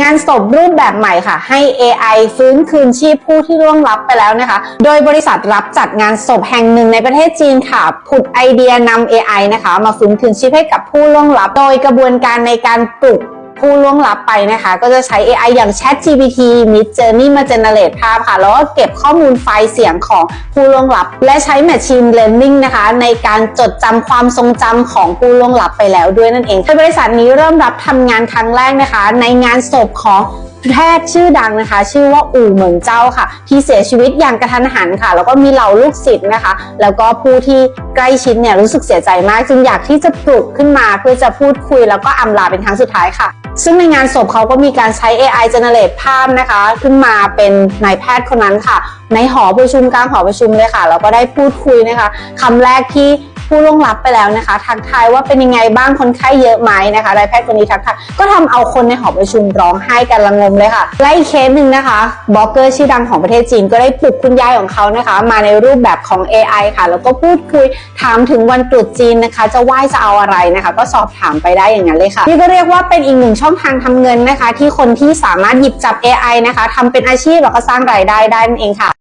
งานศพรูปแบบใหม่ค่ะ ให้ AI ฟื้นคืนชีพผู้ที่ร่วงลับไปแล้วนะคะ โดยบริษัทรับจัดงานศพแห่งหนึ่งในประเทศจีนค่ะ ผุดไอเดียนำ AI นะคะ มาฟื้นคืนชีพให้กับผู้ล่วงลับ โดยกระบวนการในการปลุก ผู้ล่วงลับไปนะคะ ก็จะใช้ AI อย่าง Chat GPT Mid Journey มา generate ภาพค่ะ แล้วก็เก็บข้อมูลไฟล์เสียงของผู้ล่วงลับ และใช้ Machine Learning นะคะ ในการจดจำความทรงจำของผู้ล่วงลับไปแล้วด้วยนั่นเองโดยบริษัทนี้เริ่มรับทำงานครั้งแรกนะคะ ในงานศพของแพทย์ชื่อดังนะคะ ชื่อว่าอู่เหมิงเจ้าค่ะ ที่เสียชีวิตอย่างกระทันหันค่ะ แล้วก็มีเหล่าลูกศิษย์นะคะ แล้วก็ผู้ที่ใกล้ชิดเนี่ยรู้สึกเสียใจมาก จึงอยากที่จะปลุกขึ้นมาเพื่อจะพูดคุยแล้วก็อำลาเป็นครั้งสุดท้ายค่ะ ซึ่งในงานศพเขาก็มีการใช้ AI generate ภาพนะคะ ขึ้นมาเป็นนายแพทย์คนนั้นค่ะ ในหอประชุมกลางหอประชุมเลยค่ะแล้วก็ได้พูดคุยนะคะคำแรกที่ ผู้ล่วงลับไปแล้วนะคะ ทักทายว่าเป็นยังไงบ้างคนไข้เยอะไหมนะคะนายแพทย์คนนี้ทักทายก็ทำเอาคนในหอประชุมร้องไห้กันละงมเลยค่ะและอีกเคสหนึ่งนะคะบล็อกเกอร์ชื่อดังของประเทศจีนก็ได้ปลุกคุณยายของเขานะคะ มาในรูปแบบของ AI ค่ะ แล้วก็พูดคุยถามถึงวันตรุษจีนนะคะ จะไหว้จะเอาอะไรนะคะ ก็สอบถามไปได้อย่างนั้นเลยค่ะนี่ก็เรียกว่าเป็นอีกหนึ่งช่องทางทำเงินนะคะ ที่คนที่สามารถหยิบจับ AI นะคะทำเป็นอาชีพแล้วก็สร้างรายได้ได้นั่นเองค่ะ